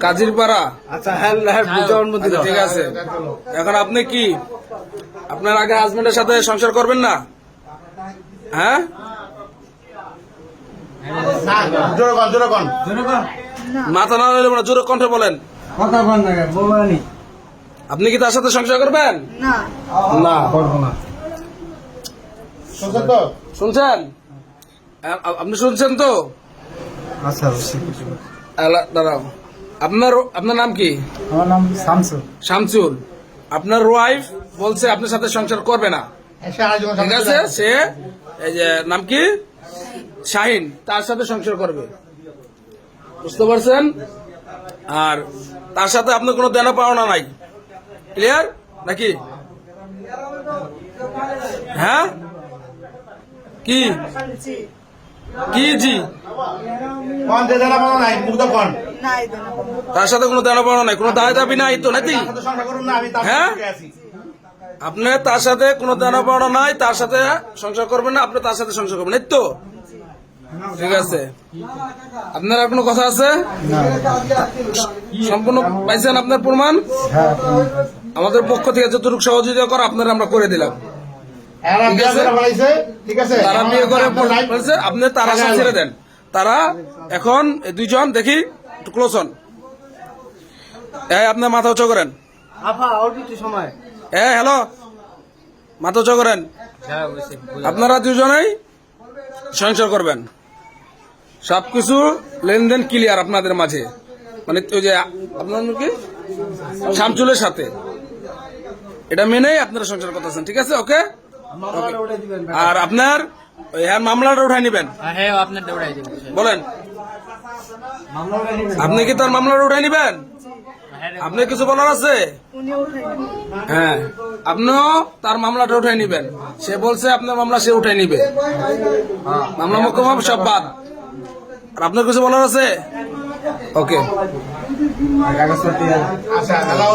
কাজিরপাড়া? আচ্ছা হ্যাঁ হ্যাঁ জন্মদিন আচ্ছা, ঠিক আছে। এখন আপনি কি? আপনার আগে হাজবেন্ডের সাথে সংসার করবেন না? হ্যাঁ? মাথা না হলে না জোরে কণ্ঠে বলেন। কথা বল না বৌরানি আপনি কি তার সাথে সংসার করবেন? না। না। করব না। শুনছেন আপনি শুনছেন তো? আচ্ছা দাঁড়াও। আপনার আপনার নাম কি? আমার নাম শামসু শামসুল। আপনার ওয়াইফ বলছে আপনার সাথে সংসার করবে না। ঠিক আছে? সে এই যে নাম কি? শাহিন তার সাথে সংসার করবে। বুঝতে পারছেন? আর তার সাথে আপনার কোনো দেনা পাওনা নাই। ক্লিয়ার নাকি? হ্যাঁ? কি? কি জি? কন যে জানা পাবো নাই মুগ্ধ কন। তার সাথে কোনো দেনা পাওনা নাই কোনো দায় দাবি নাই তো নাকি? হ্যাঁ? আপনি তার সাথে কোনো দেনা পাওনা নাই তার সাথে সংসার করবেন না আপনি তার সাথে সংসার করবেন এই তো? ঠিক আছে। আপনার আর কোনো কথা আছে? সম্পূর্ণ পাইছেন আপনার প্রমাণ? হ্যাঁ আমাদের পক্ষ থেকে যতটুকু সহযোগিতা করা আপনারা আমরা করে দিলাম। আছে? তারা বিয়ে করে আপনি তারা হ্যাঁ, ছেড়ে দেন। তারা এখন দুইজন দেখি ক্লোজ হন। এই আপনার মাথা উঁচু করেন। সময়। হ্যালো মাথা উঁচু করেন। আপনারা দুজনেই সংসার করবেন। সবকিছু লেনদেন ক্লিয়ার আপনাদের মাঝে। মানে ওই যে আপনার কি? শামচুলের সাথে। এটা মেনেই আপনারা সংসার করতেছেন ঠিক আছে ওকে আর আপনার ওই হ্যাঁ মামলাটা উঠাই নেবেন। হ্যাঁ দেবো বলেন। আপনি কি তার মামলাটা উঠাই নেবেন? আপনি কিছু বলার আছে? হ্যাঁ আপনিও তার মামলাটা উঠাই নিবেন। সে বলছে আপনার মামলা সে উঠাই নিবে। মামলা মোকমা সব বাদ। আর আপনার কিছু বলার আছে? ওকে আচ্ছা তাহলে